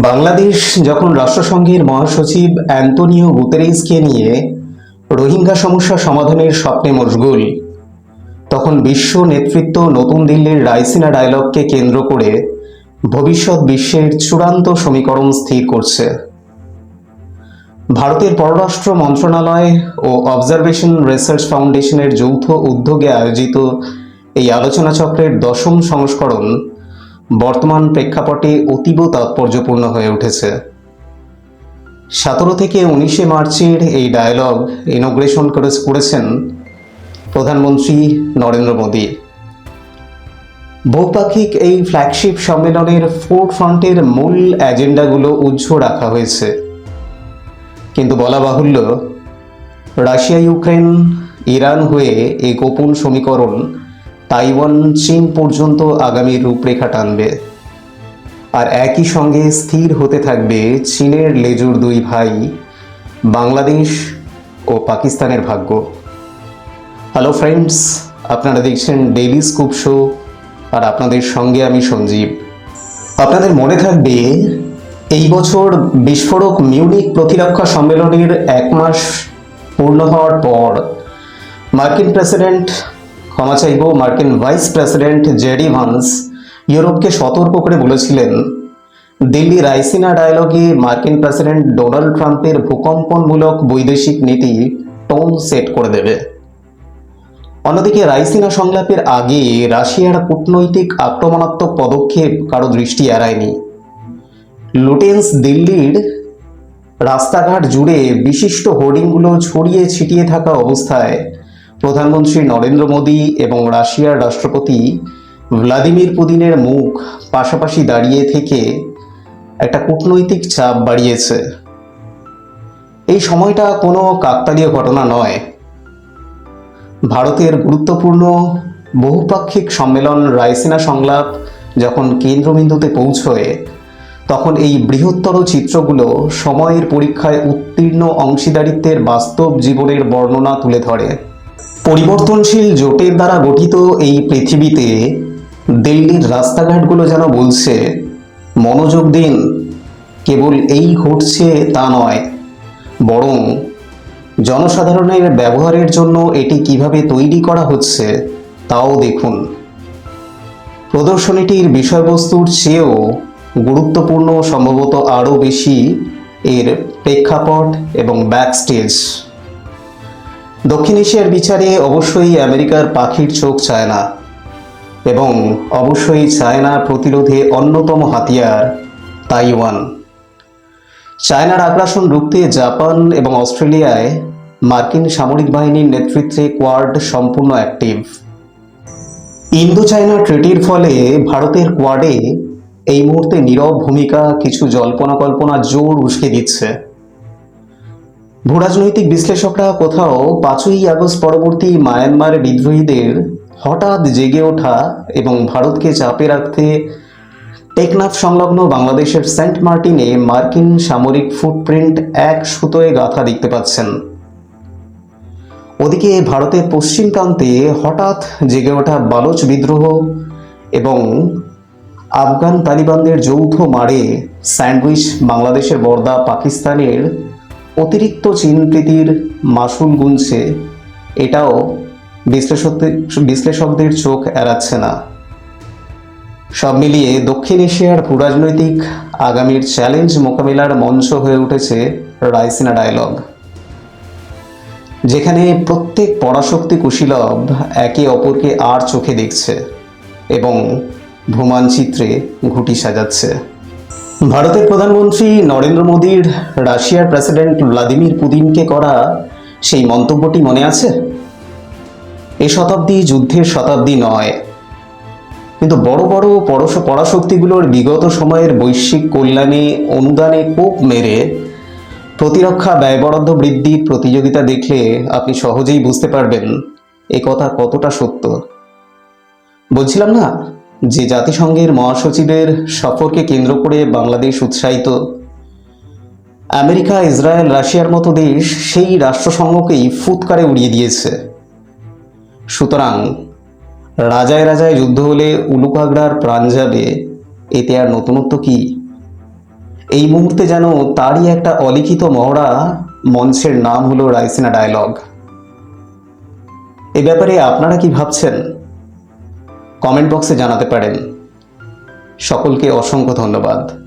বাংলাদেশ যখন রাষ্ট্রসংঘের মহাসচিব অ্যান্তোনিও গুতেরেসকে নিয়ে রোহিঙ্গা সমস্যা সমাধানের স্বপ্নে মশগুল, তখন বিশ্ব নেতৃত্ব নতুন দিল্লির রাইসিনা ডায়লগকে কেন্দ্র করে ভবিষ্যৎ বিশ্বের চূড়ান্ত সমীকরণ স্থির করছে। ভারতের পররাষ্ট্র মন্ত্রণালয় ও অবজারভেশন রিসার্চ ফাউন্ডেশনের যৌথ উদ্যোগে আয়োজিত এই আলোচনা চক্রের দশম সংস্করণ বর্তমান প্রেক্ষাপটে অতীব তাৎপর্যপূর্ণ হয়ে উঠেছে। সতেরো থেকে উনিশে মার্চের এই ডায়ালগ ইনোগ্রেশন করে করেছেন প্রধানমন্ত্রী নরেন্দ্র মোদী। বহুপাক্ষিক এই ফ্ল্যাগশিপ সম্মেলনের ফোর ফ্রন্টের মূল এজেন্ডাগুলো উজ্জ্ব রাখা হয়েছে। কিন্তু বলা বাহুল্য রাশিয়া ইউক্রেন ইরান হয়ে এই গোপন সমীকরণ তাইওয়ান চীন পর্যন্ত আগামী রূপরেখা টানবে। আর একই সঙ্গে স্থির হতে থাকবে চীনের লেজুর দুই ভাই, বাংলাদেশ ও পাকিস্তানের ভাগ্য। হ্যালো ফ্রেন্ডস আপনারা দেখছেন ডেইলি স্কুপ শো আর আপনাদের সঙ্গে আমি সঞ্জীব। আপনাদের মনে থাকবে, এই বছর বিস্ফোরক মিউনিক প্রতিরক্ষা সম্মেলনের এক মাস পূর্ণ হওয়ার পর মার্কিন প্রেসিডেন্ট ক্ষমা চাইব। মার্কিন ভাইস প্রেসিডেন্ট জেডি ভান্স ইউরোপকে সতর্ক করে বলেছিলেন, দিল্লি রাইসিনা ডায়ালগে মার্কিন প্রেসিডেন্ট ডোনাল্ড ট্রাম্পের ভূকম্পনমূলক বৈদেশিক নীতি টোন সেট করে দেবে। অন্যদিকে রাইসিনা সংলাপের আগে রাশিয়ার কূটনৈতিক আক্রমণাত্মক পদক্ষেপ কারও দৃষ্টি এড়ায়নি। লুটেন্স দিল্লির রাস্তাঘাট জুড়ে বিশিষ্ট হোর্ডিংগুলো ছড়িয়ে ছিটিয়ে থাকা অবস্থায় প্রধানমন্ত্রী নরেন্দ্র মোদী এবং রাশিয়ার রাষ্ট্রপতি ভ্লাদিমির পুতিনের মুখ পাশাপাশি দাঁড়িয়ে থেকে একটা কূটনৈতিক চাপ বাড়িয়েছে। এই সময়টা কোনো কাকতালীয় ঘটনা নয়। ভারতের গুরুত্বপূর্ণ বহুপাক্ষিক সম্মেলন রায়সিনা সংলাপ যখন কেন্দ্রবিন্দুতে পৌঁছয়, তখন এই বৃহত্তর চিত্রগুলো সময়ের পরীক্ষায় উত্তীর্ণ অংশীদারিত্বের বাস্তব জীবনের বর্ণনা তুলে ধরে। পরিবর্তনশীল জোটের দ্বারা গঠিত এই পৃথিবীতে দিল্লির রাস্তাঘাটগুলো যেন বলছে, মনোযোগ দিন, কেবল এই ঘটছে তা নয়, বরং জনসাধারণের ব্যবহারের জন্য এটি কীভাবে তৈরি করা হচ্ছে তাও দেখুন। প্রদর্শনীটির বিষয়বস্তুর চেয়েও গুরুত্বপূর্ণ, সম্ভবত আরও বেশি, এর প্রেক্ষাপট এবং ব্যাকস্টেজ দক্ষিণ এশিয়ার বিচারে অবশ্যই আমেরিকার পাখির চোখ চায় না। এবং অবশ্যই চায়না প্রতিরোধে অন্যতম হাতিয়ার তাইওয়ান। চায়নার আগ্রাসন রুখতে জাপান এবং অস্ট্রেলিয়ায় মার্কিন সামরিক বাহিনীর নেতৃত্বে কোয়াড সম্পূর্ণ অ্যাক্টিভ। ইন্দো চায়না ট্রিটির ফলে ভারতের কোয়াডে এই মুহূর্তে নীরব ভূমিকা কিছু জল্পনা কল্পনা জোর উস্কে দিচ্ছে। ভূরাজনৈতিক বিশ্লেষকরা কোথাও পাঁচই আগস্ট পরবর্তী মায়ানমার বিদ্রোহীদের হঠাৎ জেগে ওঠা এবং ভারতকে চাপে রাখতে টেকনাফ সংলগ্ন বাংলাদেশের সেন্ট মার্টিনে মার্কিন সামরিক ফুটপ্রিন্ট এক সুতোয় গাথা দেখতে পাচ্ছেন। ওদিকে ভারতের পশ্চিম প্রান্তে হঠাৎ জেগে ওঠা বালোচ বিদ্রোহ এবং আফগান তালিবানদের যৌথ মারে স্যান্ডউইচ বাংলাদেশের বর্দা পাকিস্তানের অতিরিক্ত চীনপ্রীতির মাসুল গুনছে, এটাও বিশ্লেষকদের বিশ্লেষকদের চোখ এড়াচ্ছে না। সব মিলিয়ে দক্ষিণ এশিয়ার ভূরাজনৈতিক আগামীর চ্যালেঞ্জ মোকাবিলার মঞ্চ হয়ে উঠেছে রাইসিনা ডায়লগ। যেখানে প্রত্যেক পরাশক্তি কুশীলভ একে অপরকে আর চোখে দেখছে এবং ভূমানচিত্রে ঘুটি সাজাচ্ছে। ভারতের প্রধানমন্ত্রী নরেন্দ্র মোদীর, রাশিয়ার প্রেসিডেন্ট ভ্লাদিমির পুতিনকে করা সেই মন্তব্যটি মনে আছে? এ শতাব্দী যুদ্ধের শতাব্দী নয়। কিন্তু বড় বড় পরশ, পরাশক্তিগুলোর বিগত সময়ের বৈশ্বিক কল্যাণে অনুদানে কোপ মেরে প্রতিরক্ষা ব্যয় বরাদ্দ বৃদ্ধির প্রতিযোগিতা দেখলে আপনি সহজেই বুঝতে পারবেন এ কথা কতটা সত্য। বলছিলাম না যে জাতিসংঘের মহাসচিবের সফরকে কেন্দ্র করে বাংলাদেশ উৎসাহিত। আমেরিকা, ইসরায়েল, রাশিয়ার মতো দেশ সেই রাষ্ট্রসংঘকেই ফুৎকারে উড়িয়ে দিয়েছে। সুতরাং রাজায় রাজায় যুদ্ধ হলে উলুকাগড়ার প্রাণ যাবে, এতে আর নতুনত্ব কি? এই মুহূর্তে যেন তারই একটা অলিখিত মহড়া মঞ্চের নাম হলো রাইসিনা ডায়লগ। এ ব্যাপারে আপনারা কি ভাবছেন? কমেন্ট বক্সে জানাতে পারেন। সকলকে অসংখ্য ধন্যবাদ।